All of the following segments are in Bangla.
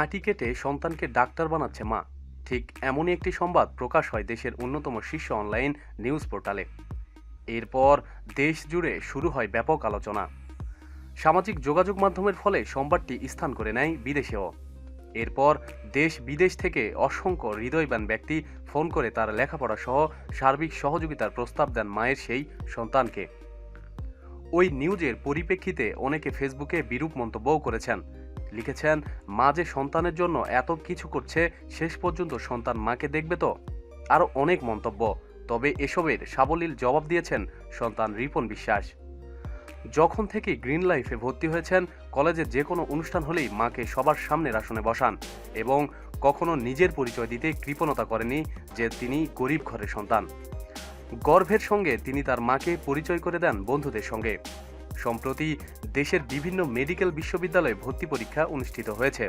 মাটি কেটে সন্তানকে ডাক্তার বানাচ্ছে মা। ঠিক এমনই একটি সংবাদ প্রকাশ হয় দেশের অন্যতম শীর্ষ অনলাইন নিউজ পোর্টালে। এরপর দেশ জুড়ে শুরু হয় ব্যাপক আলোচনা। সামাজিক যোগাযোগ মাধ্যমের ফলে সংবাদটি স্থান করে নেয় বিদেশেও। এরপর দেশ বিদেশ থেকে অসংখ্য হৃদয়বান ব্যক্তি ফোন করে তার লেখাপড়া সহ সার্বিক সহযোগিতার প্রস্তাব দেন মায়ের সেই সন্তানকে। ওই নিউজের পরিপ্রেক্ষিতে অনেকে ফেসবুকে বিরূপ মন্তব্যও করেছেন। লিখেছেন, মা যে সন্তানের জন্য এত কিছু করছে, শেষ পর্যন্ত সন্তান মাকে দেখবে তো? আরও অনেক মন্তব্য, তবে এসবের সাবলীল জবাব দিয়েছেন সন্তান রিপন বিশ্বাস। যখন থেকে গ্রিন লাইফে ভর্তি হয়েছেন কলেজে যে কোনো অনুষ্ঠান হলেই মাকে সবার সামনের আসনে বসান এবং কখনো নিজের পরিচয় দিতে কৃপণতা করেনি যে তিনি গরিব ঘরের সন্তান। গর্ভের সঙ্গে তিনি তার মাকে পরিচয় করে দেন বন্ধুদের সঙ্গে। সম্প্রতি দেশের বিভিন্ন মেডিকেল বিশ্ববিদ্যালয়ে ভর্তি পরীক্ষা অনুষ্ঠিত হয়েছে।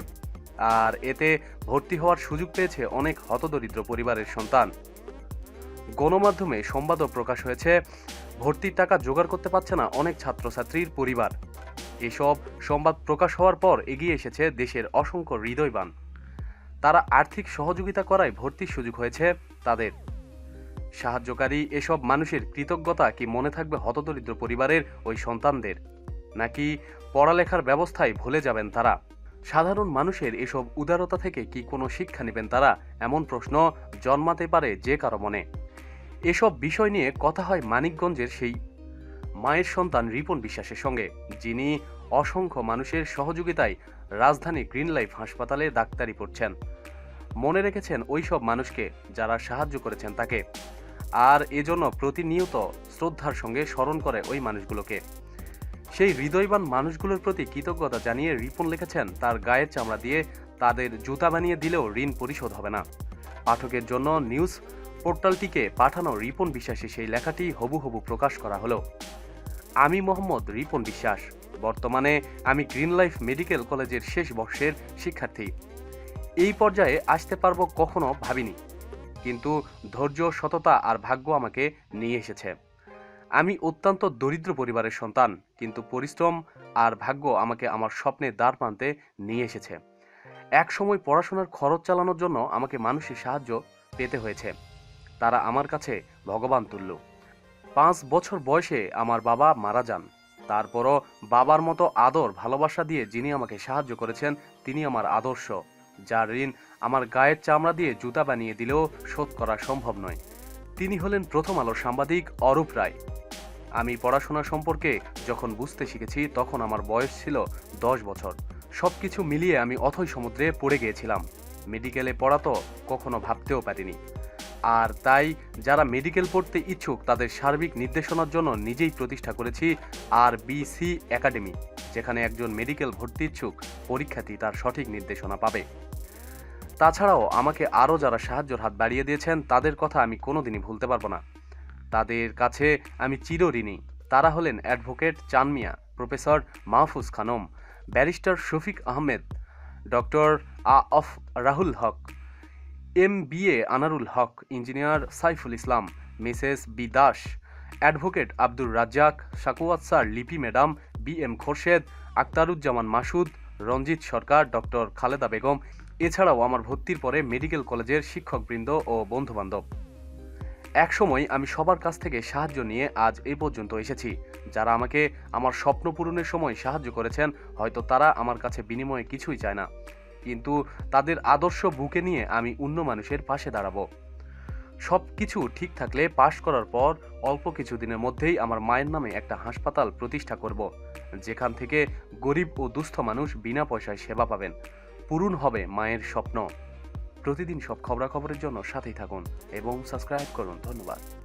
আর এতে ভর্তি হওয়ার সুযোগ পেয়েছে অনেক হতদরিদ্র পরিবারের সন্তান। গণমাধ্যমে সংবাদও প্রকাশ হয়েছে, ভর্তির টাকা জোগাড় করতে পারছে না অনেক ছাত্রছাত্রীর পরিবার। এসব সংবাদ প্রকাশ হওয়ার পর এগিয়ে এসেছে দেশের অসংখ্য হৃদয়বান। তারা আর্থিক সহযোগিতা করায় ভর্তির সুযোগ হয়েছে তাদের। সাহায্যকারী এসব মানুষের কৃতজ্ঞতা কি মনে থাকবে হতদরিদ্র পরিবারের ওই সন্তানদের? নাকি পড়ালেখার ব্যবস্থায় ভুলে যাবেন তারা? সাধারণ মানুষের এসব উদারতা থেকে কি কোনো শিক্ষা নেবেন তারা? এমন প্রশ্ন জন্মাতে পারে যে কারও মনে। এসব বিষয় নিয়ে কথা হয় মানিকগঞ্জের সেই মায়ের সন্তান রিপন বিশ্বাসের সঙ্গে, যিনি অসংখ্য মানুষের সহযোগিতায় রাজধানী গ্রিন লাইফ হাসপাতালে ডাক্তারি পড়ছেন। মনে রেখেছেন ওই সব মানুষকে যারা সাহায্য করেছেন তাকে। আর এজন্য প্রতিনিয়ত শ্রদ্ধার সঙ্গে স্মরণ করে ওই মানুষগুলোকে। সেই হৃদয়বান মানুষগুলোর প্রতি কৃতজ্ঞতা জানিয়ে রিপন লিখেছেন, তার গায়ের চামড়া দিয়ে তাদের জুতা বানিয়ে দিলেও ঋণ পরিশোধ হবে না। পাঠকের জন্য নিউজ পোর্টালটিকে পাঠানো রিপন বিশ্বাসে সেই লেখাটি হবু হবু প্রকাশ করা হলো। আমি মোহাম্মদ রিপন বিশ্বাস। বর্তমানে আমি গ্রিন লাইফ মেডিকেল কলেজের শেষ বর্ষের শিক্ষার্থী। এই পর্যায়ে আসতে পারব কখনো ভাবিনি। কিন্তু ধৈর্য, সততা আর ভাগ্য আমাকে নিয়ে এসেছে। আমি অত্যন্ত দরিদ্র পরিবারের সন্তান, কিন্তু পরিশ্রম আর ভাগ্য আমাকে আমার স্বপ্নের দ্বার প্রান্তে নিয়ে এসেছে। এক সময় পড়াশোনার খরচ চালানোর জন্য আমাকে মানুষের সাহায্য পেতে হয়েছে। তারা আমার কাছে ভগবান তুল্য। পাঁচ বছর বয়সে আমার বাবা মারা যান। তারপরও বাবার মতো আদর, ভালোবাসা দিয়ে যিনি আমাকে সাহায্য করেছেন, তিনি আমার আদর্শ। যার ঋণ আমার গায়ের চামড়া দিয়ে জুতা বানিয়ে দিলেও শোধ করা সম্ভব নয়। তিনি হলেন প্রথম আলোর সাংবাদিক অরূপ রায়। আমি পড়াশোনা সম্পর্কে যখন বুঝতে শিখেছি, তখন আমার বয়স ছিল দশ বছর। সব কিছু মিলিয়ে আমি অথই সমুদ্রে পড়ে গিয়েছিলাম। মেডিকেলে পড়া তো কখনো ভাবতেও পারিনি। আর তাই যারা মেডিকেল পড়তে ইচ্ছুক, তাদের সার্বিক নির্দেশনার জন্য নিজেই প্রতিষ্ঠা করেছি আর বিসি একাডেমি যেখানে একজন মেডিকেল ভর্তি ইচ্ছুক পরীক্ষার্থী তার সঠিক নির্দেশনা পাবে। তাছাড়াও আমাকে আরও যারা সাহায্যের হাত বাড়িয়ে দিয়েছেন, তাদের কথা আমি কোনোদিনই ভুলতে পারব না। তাদের কাছে আমি চিরঋণী তারা হলেন advocate Chanmiya professor Mahfuz Khanam, barrister Shafiq Ahmed, doctor a of Rahul Haque M B A Anarul Haque, engineer Saiful Islam, Mrs B Das, advocate Abdur Razzak, Sakhawat sir Lipi madam, B M Khorshed Aktaruzzaman Masud, Ranjit Sarkar, doctor Khaleda Begum. এছাড়াও আমার ভর্তির পরে মেডিকেল কলেজের শিক্ষকবৃন্দ ও বন্ধুবান্ধব। একসময় আমি সবার কাছ থেকে সাহায্য নিয়ে আজ এ পর্যন্ত এসেছি। যারা আমাকে আমার স্বপ্ন পূরণের সময় সাহায্য করেছেন, হয়তো তারা আমার কাছে বিনিময়ে কিছুই চায় না। কিন্তু তাদের আদর্শ বুকে নিয়ে আমি অন্য মানুষের পাশে দাঁড়াবো। সব কিছু ঠিক থাকলে পাশ করার পর অল্প কিছুদিনের মধ্যেই আমার মায়ের নামে একটা হাসপাতাল প্রতিষ্ঠা করব, যেখান থেকে গরিব ও দুস্থ মানুষ বিনা পয়সায় সেবা পাবেন। পূরণ হবে মায়ের স্বপ্ন। প্রতিদিন সব খবরাখবরের জন্য সাথেই থাকুন এবং সাবস্ক্রাইব করুন। ধন্যবাদ।